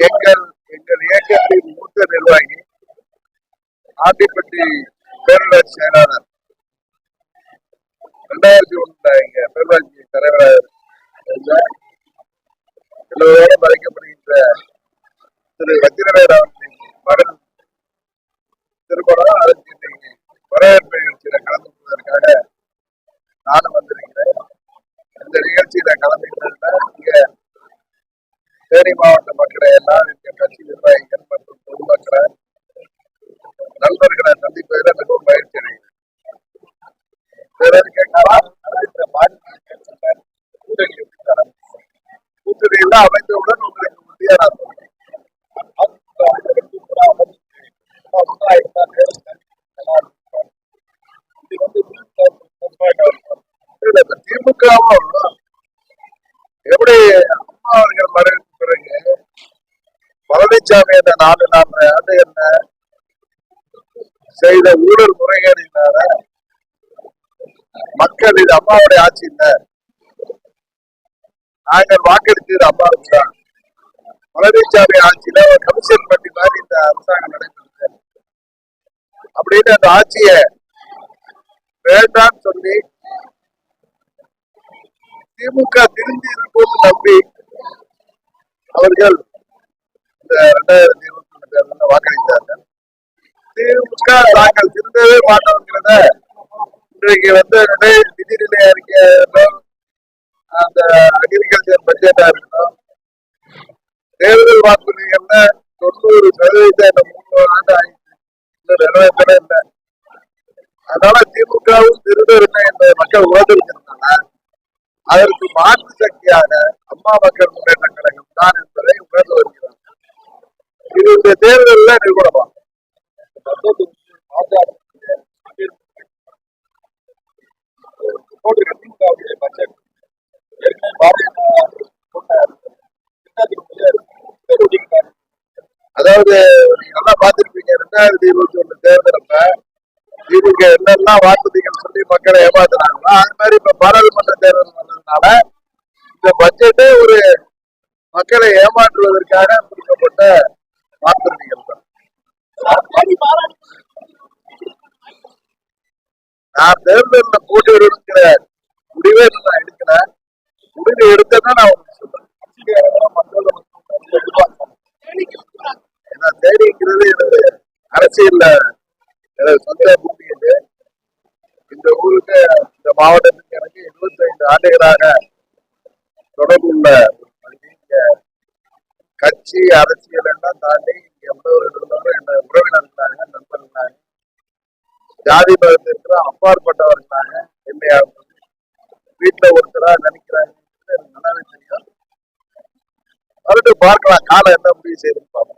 எங்கள் எங்கள் இயக்கத்தின் மூத்த நிர்வாகி ஆண்டிப்பட்டி பேரூராட்சி செயலாளர் ரெண்டாயிரத்தி ஒன்றுல இங்க பேரூராட்சி தலைவராக இருந்த எல்லோரோடு மறைக்கப்படுகின்ற திரு வஜ்ரவேல் அவர்களின் மகன் திருமணம் அதற்கு இன்னைக்கு வரவேற்பு நிகழ்ச்சியில கலந்து கொள்வதற்காக நானும் வந்திருக்கிறேன். இந்த நிகழ்ச்சியில கலந்து தேனி மாவட்ட மக்களை எல்லாம் எங்க கட்சி நிர்வாகிகள் மற்றும் பொதுமக்களை நண்பர்களை சந்திப்பதில் மிகவும் மகிழ்ச்சி அடைகிறேன். பிறர் கேட்கலாம் இந்த அமைந்தவுடன் உங்களுக்கு உறுதியா நான் சொல்றேன். அதிமுக அனைவரும் கூட அமைச்சு, அவங்க ஐந்தாண்டு இது வந்து இல்ல, இப்ப திமுகவும் எப்படி அம்மா அவர்கள் மறைவுக்கு பிறகு பழனிசாமி என்ற நாலு ஆண்டு என்ன? செய்த ஊழல் முறைகேடினால மக்கள் இது அம்மாவுடைய ஆட்சி இல்ல. நாங்கள் வாக்களித்தது அம்மாவுக்கு தான். பழனிசாமி ஆட்சியில ஒரு கமிஷன் பட்டி மாதிரி இந்த அரசாங்கம் நடைபெறுது அப்படின்னு அந்த ஆட்சிய வேண்டாம் சொல்லி திமுக திரும்பி இருக்கும் நம்பி அவர்கள் இந்த இரண்டாயிரத்தி இருபத்தி ஒண்ணு தேர்தலில் வாக்களித்தார்கள் திமுக நாங்கள் திருந்தவே மாட்டோங்கிறத இன்றைக்கு வந்து நிதிநிலை அறிக்கை அந்த அக்ரிகல்ச்சர் பட்ஜெட்டா இருக்கட்டும் தேர்தல் வாக்குறுதிகள்ல தொண்ணூறு சதவீதம் இந்த மூணு ஆண்டு ஆயிடுச்சு இன்னும் நிறைவேற்றவே இல்லை அதனால திமுகவும் திருடருமே என்பதை மக்கள் உணர்ந்திருக்கிறதுனால அதற்கு மாற்று சக்தியாக அம்மா மக்கள் முன்னேற்ற கழகம் தான் என்பதை உணர்ந்து வருகிறது இது தேர்தலில் தேர்தலில் பட்ஜெட் அதாவது நல்லா பார்த்திருப்பீங்க ரெண்டாயிரத்தி இருபத்தி ஒண்ணு தேர்தலப்ப திமுக என்னெல்லாம் வாக்குறுதிகள் சொல்லி மக்களை ஏமாத்துறாங்களோ அது மாதிரி இப்ப பாராளுமன்ற தேர்தல் வந்ததுனால இந்த பட்ஜெட்டே ஒரு மக்களை ஏமாற்றுவதற்காக கொடுக்கப்பட்ட வாக்குறுதிகள் தான் நான் தேர்தலில் இருக்கிற முடிவே நான் எடுக்கிறேன். முடிவு எடுத்தேன்னா நான் சொல்றேன். ஏன்னா தேடிங்கிறது எனது அரசியல்ல எனது சொந்த பூமி இந்த ஊருக்கு இந்த மாவட்டத்துக்கு எனக்கு 25 ஆண்டுகளாக தொடர்பு உள்ள ஒரு கட்சி அரசியல் தாண்டி இங்க என்னோட இருந்தாலும் என்ன உறவினர்களாக இருந்தாங்க ஜாதி மதத்திற்கு அப்பாற்பட்டவர்களாக என்னை அவங்க வீட்டுல ஒருத்தரா நினைக்கிறாங்க. நல்லாவே தெரியும். மறுபடியும் பார்க்கலாம் காலம் என்ன முடிவு செய்யுது பார்ப்போம்.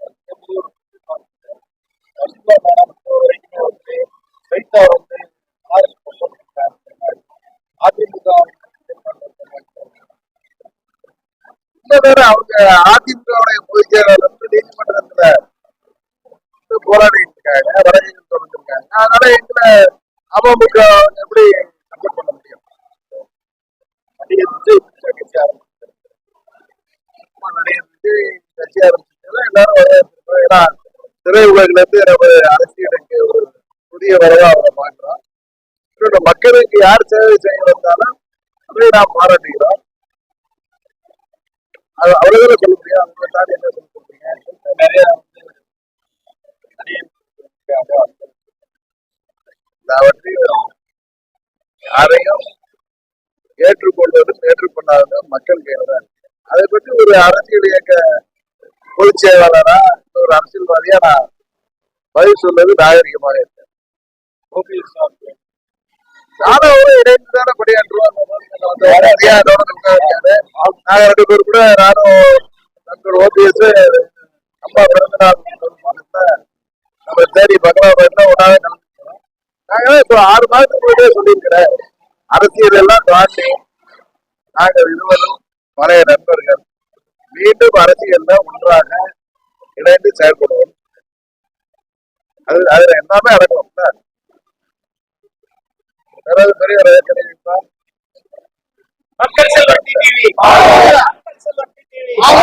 அதிமுக அவங்க அதிமுகவுடைய பொதுச் செயலாளர் அதனால எங்களை அமமுக எப்படி சப்போர்ட் பண்ண முடியும்? நடிகர் விஜய் கட்சி ஆரம்பிச்சாரு. ஆமா, நடிகர் விஜய் கட்சி ஆரம்பிச்சதுல எல்லாரும் வரவேற்கிறோம் திரை திரையுலகில இருந்து நம்ம அரசியலுக்கு ஒரு புதிய வரவா அவரை பார்க்கிறோம் இன்னொன்னு மக்களுக்கு யார் சேவை செய்ய வந்தாலும் அதை நாம் பாராட்டுகிறோம் அது அவ்வளவுதான் சொல்ல முடியும் அவங்க தாண்டி என்ன சொல்ல சொல்றீங்க? நிறைய எல்லாவற்றையும் யாரையும் ஏற்றுக்கொள்வதும் ஏற்றுக்கொள்ளாததும் மக்கள் கையில தான். அதை பற்றி ஒரு அரசியல் இயக்க பொதுச் செயலாளரா ஒரு அரசியல்வாதியா நான் பதில் சொல்வது நாகரிகமாக இருக்கேன் நானும் இணைந்து தானே பணியாற்றுவோம். நாங்க ரெண்டு பேரும் கூட நானும் நண்பர் ஓபிஎஸ் அம்மா பிறந்த நாள் நம்ம தேடி இப்போ ஆறு மாதத்துக்கு முன்னாடியே சொல்லியிருக்கிறேன். அரசியல் எல்லாம் தாண்டி நாங்கள் இருவரும் பழைய நண்பர்கள். மீண்டும் அரசியல்ல ஒன்றாக இணைந்து செயல்படுவோம். அது அதுல எல்லாமே அடங்கும்ல யாராவது பெரிய தெரிவிப்பா மக்கள் செல்வன் டிவி.